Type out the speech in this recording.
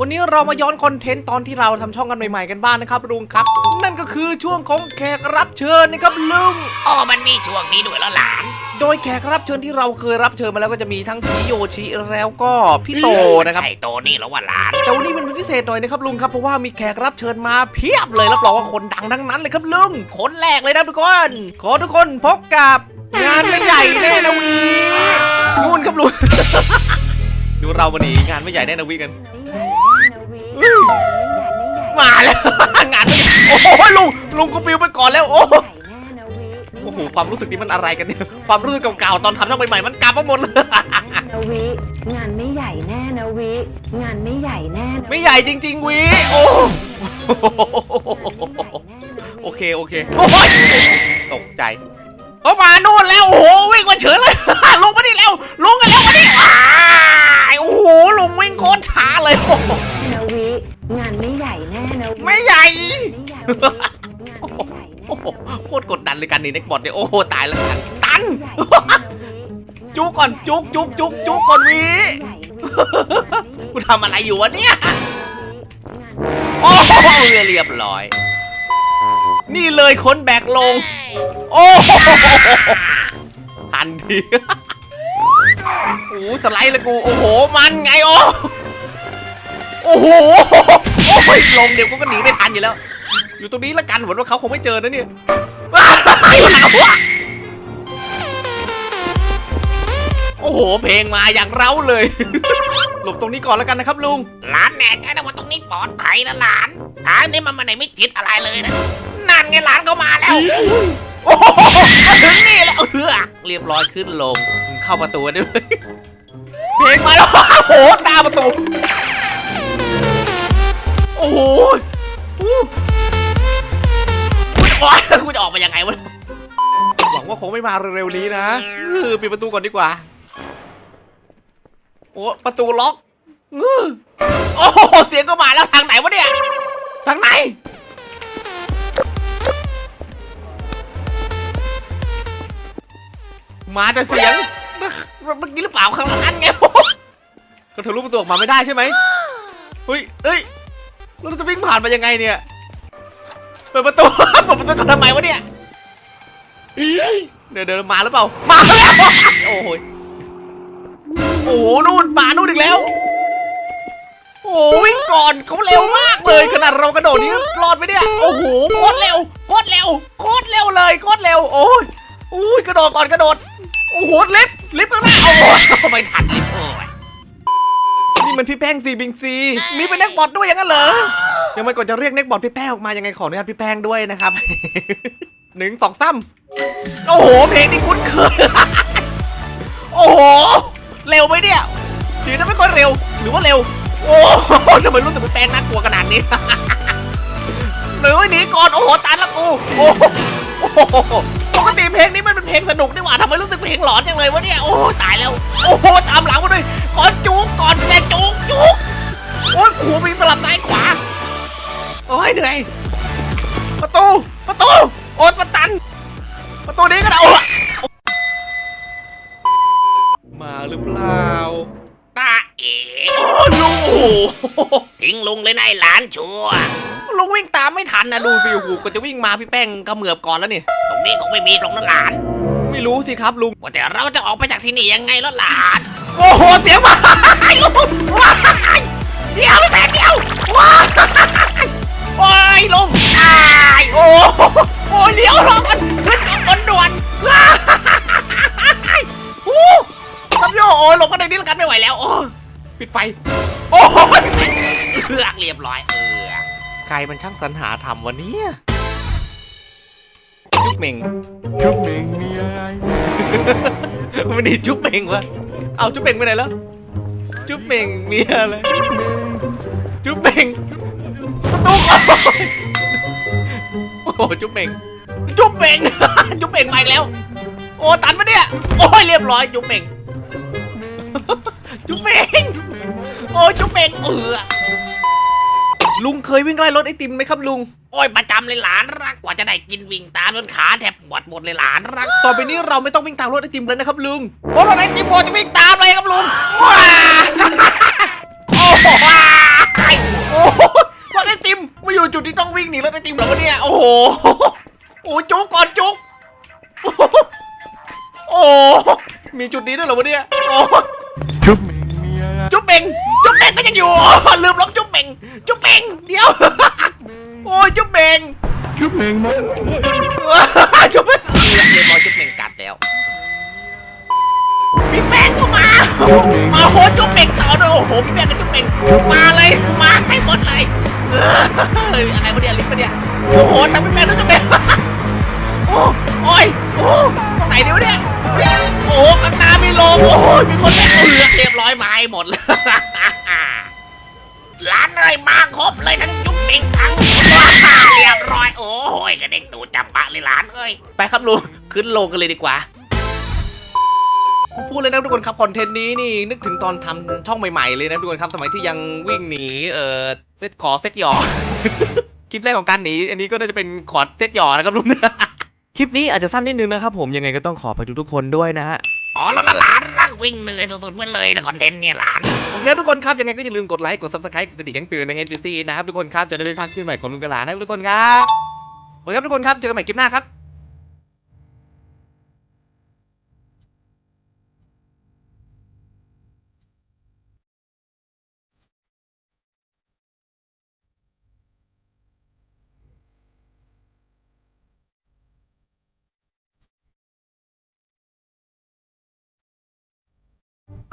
วันนี้เรามาย้อนคอนเทนต์ตอนที่เราทำช่องกันใหม่ๆกันบ้างนะครับลุงครับ นั่นก็คือช่วงของแขกรับเชิญนะครับลุงอ๋อมันมีช่วงนี้ด้วยแล้วหลาน โดยแขกรับเชิญที่เราเคยรับเชิญมาแล้วก็จะมีทั้งพี่โยชิแล้วก็พี่โตนะครับใช่โตนี่แล้วว่าหลานแต่วันนี้เป็นวันพิเศษหน่อยนะครับลุงครับเพราะว่ามีแขกรับเชิญมาเพียบเลยรับรองว่าคนดังทั้งนั้นเลยครับลุงคนแรกเลยนะทุกคน ขอทุกคนพบกับงานไม่ใหญ่แน่นะวีนู่นครับลุงดูเราวันนี้งานไม่ใหญ่แน่นะวีกัน มาแล้วงานไม่ใหญ่โอ้โหลุงลุงก็ปิวไปก่อนแล้วโอ้โหโอ้โหความรู้สึกนี้มันอะไรกันเนี่ยความรู้สึกเก่าๆตอนทำช่องใหม่ๆมันกลับมาหมดเลยนาวิงานไม่ใหญ่แน่นาวิงานไม่ใหญ่แน่นะไม่ใหญ่จริง ๆวีโอ้โอเคโอเคโอ้ยตกใจเขามานู่นแล้วโอ้โหวิ่งมาเฉยเลยลงมาดิแล้วลงกันแล้วมาดิอ้ายโอ้โหลงวิ่งโคตรช้าเลยโอ้โหนาวิ งานไม่ใหญ่แน่นาวิไม่ใหญ่ไม่ใหญ่นาวิงานไม่ใหญ่แน่โอ้โหโคตรกดดันเลยกันนี่เน็กบอดเนี่ยโอ้โหตายแล้วกันตันใหญ่แน่นาวิจุกก่อนจุกจุกจุกจุกก่อนวีใหญ่กูทำอะไรอยู่วะเนี่ยงานโอ้โหเรียบร้อย นี่เลยคนแบกลง โอ้โหทันที โอ้โหสไลด์เลยกู โอ้โห มันไงโอ้ โอ้โหโอ้ยลงเดี๋ยวกูก็หนีไม่ทันอยู่แล้ว อยู่ตรงนี้ละกันหวังว่าเขาคงไม่เจอนะเนี่ยว้าวโอ้โห เพลงมาอย่างเร้าเลย หลบตรงนี้ก่อนแล้วกันนะครับลุง หลานแน่ใจนะว่าตรงนี้ปลอดภัยนะหลานทางนี้มันมาไหนไม่จิตอะไรเลยนะ นั่นไงหลานก็มาแล้ว โอ้โหมาถึงนี่แล้วเออเรียบร้อยขึ้นลง เข้าประตูได้เลยเพลงมาแล้ว โอ้โหตาประตู โอ้โหอู้คุณโอ๊ยคุณจะออกมายังไงวะ หวังว่าคงไม่มาเร็วๆนี้นะเออปิดประตูก่อนดีกว่า โอ้ประตูล็อกเออโอ้โหเสียงก็มาแล้วทางไหนวะเนี่ย ทางไหน มาแต่เสียงเมื่อกี้หรือเปล่าข้างหลังไงก็ทะลุประตูออกมาไม่ได้ใช่ไหม เฮ้ยเฮ้ยแล้วเราจะวิ่งผ่านไปยังไงเนี่ยเปิดประตู เปิดประตูก่อนทำไมวะเนี่ยเดี๋ยวเดี๋ยวมาหรือเปล่า มาแล้วโอ้ยโอ้โหนู่นมานู่นอีกแล้ว โอ้โหวิ่งก่อนเขาเร็วมากเลยขนาดเรากระโดดนี้รอดไหมเนี่ยโอ้โหโคตรเร็วโคตรเร็วโคตรเร็วเลยโคตรเร็วโอ้ยโอ้ยกระโดดก่อนกระโดดโอ้โหลิฟต์ลิฟต์ข้างหน้าโอ้โหไม่ทันลิฟต์โอ้ย นี่มันพี่แป้งซีบิงซี มีเป็นนักบอดด้วยอย่างนั้นเหรอยังไม่ก่อนจะเรียกนักบอดพี่แป้งออกมายังไงขออนุญาตพี่แป้งด้วยนะครับ หนึ่งสองสามโอ้โห เพลงนี้คุ้นเคย โอ้โห เร็วไหมเนี่ยดีนะไม่ค่อยเร็ว หรือว่าเร็ว โอ้โหทำไมรู้สึกเป็นแป้งน่ากลัวขนาดนี้หรือว่าหนีก่อน โอ้โห ตันละกู โอ้โหโอ้โห ปกติเพลงนี้มันเป็นเพลงสนุกนี่หว่าทำไมรู้สึกเพลงหลอนจังเลยวะเนี่ย โอ้ตายแล้ว โอ้โหตามหลังมาด้วยขอจุกก่อนแกจุกจุกโอ้ยหัวมีสลับซ้ายขวา โอ้ยเหนื่อยประตูประตูโอ๊ยประตัน ประตูนี้ก็ได้โอ้มาหรือเปล่าตาเอ๋โอ้ลุงโอ้ทิ้งลุงเลยนายหลานชัว ลุงวิ่งตามไม่ทันนะดูสิโอ้โหก็จะวิ่งมาพี่แป้งก็เหมือบก่อนแล้วนี่ ตรงนี้คงไม่มีตรงนั้นหลาน ไม่รู้สิครับลุงว่าแต่เราจะออกไปจากที่นี่ยังไงแล้วหลาน โอ้โหเสียงมาลุงว้ายเดี๋ยวพี่แป้งเดี๋ยวว้ายว้ายลุงอ้ายโอ้โหโอ้ยเลี้ยวรอกันขึ้นกับบนด่วนว้ายโอ้ครับโยโอ้ยหลบกันในนี้แล้วกันไม่ไหวแล้วโอ้ปิดไฟ โอ้ยเลือกเรียบร้อยเออ ใครมันช่างสรรหาทำวันนี้จุ๊บเหม่งชุบเหม่งมีอะไรมันนี่จุ๊บเหม่งวะเอาจุ๊บเหม่งไปไหนแล้ว จุ๊บเหม่งมีอะไร จุ๊บเหม่งประตูก่อนโอ้โหจุ๊บเหม่งจุ๊บเหม่งจุ๊บเหม่งมาอีกแล้ว โอ้ตันปะเนี่ย โอ้ยเรียบร้อยจุ๊บเหม่งจุ๊บเหม่งโอ้ยจุ๊บเหม่งเออ ลุงเคยวิ่งไล่รถไอติมไหมครับลุง โอ้ยประจำเลยหลานรักกว่าจะได้กินวิ่งตามจนขาแทบปวดหมดเลยหลานรักต่อไปนี้เราไม่ต้องวิ่งตามรถไอติมแล้วนะครับลุงเพราะรถไอติมโมจะวิ่งตามเลยครับลุงว้าโอ้โหว้ายนีรถไอติมเหรอวะเนี่ยโอ้โหโอ้จุกก่อนจุกโอ้โหมีจุดนี้ด้วยเหรอวะเนี่ยโอ้ชุบเหม่งเมียนะจุ๊บเป่งจุ๊บเป่งก็ยังอยู่ลืมล็อกจุ๊บเป่งจุ๊บเป่งเดี๋ยว โอ้ยจุ๊บเป่งชุบเหม่งมาจุ๊บเป่งเรียบร้อยจุ๊บเป่งกัดแล้วพี่แป้งก็มาชุบเหม่งมาโหจุ๊บเป่งต่อด้วยโอ้โหพี่แม่กับจุ๊บเป่งมาเลยมาให้หมดเลยเฮ้ยอะไรวะเนี่ยลิ้นปะเนี่ยโอ้โหทำพี่แม่ด้วยจุ๊บเป่งโอ้โอ้ยโอ้ตรงไหนเดี๋ยวเนี่ยโอ้ข้างหน้ามีโลงโอ้ยมีคนแม่เอือกเรียบร้อยมาให้หมดเลย ร้านเลยมาครบเลยทั้งจุ๊บเป่งทั้งว้าเรียบร้อยโอ้ยกระเด็นตูจับปะเลยหลานเอ้ยไปครับลุงขึ้นโลงกันเลยดีกว่าพูดเลยนะทุกคนครับคอนเทนต์นี้นี่นึกถึงตอนทำช่องใหม่ๆเลยนะทุกคนครับสมัยที่ยังวิ่งหนีเอ่อเซตขอเซตหยอคลิปแรกของการหนีอันนี้ก็น่าจะเป็นขอเซตหยอนะครับลุงคลิปนี้อาจจะสั้นนิดนึงนะครับผมยังไงก็ต้องขอไปทุกๆคนด้วยนะฮะอ๋อแล้วหลานนั่ง วิ่งเหนื่อยสุดๆไปเลยนะคอนเทนต์เนี่ยหลานโอเคทุกคนครับยังไงก็อย่าลืมกดไลค์กด subscribe กดติดแจ้งเตือนในเอ็นะครับทุกคนครับจะได้ไม่พลาดคลิปใหม่ของลุงกระหลานะครับทุกคนครับโอเคครับทุกคนครับเจอกันใหม่คลิปหน้าครับ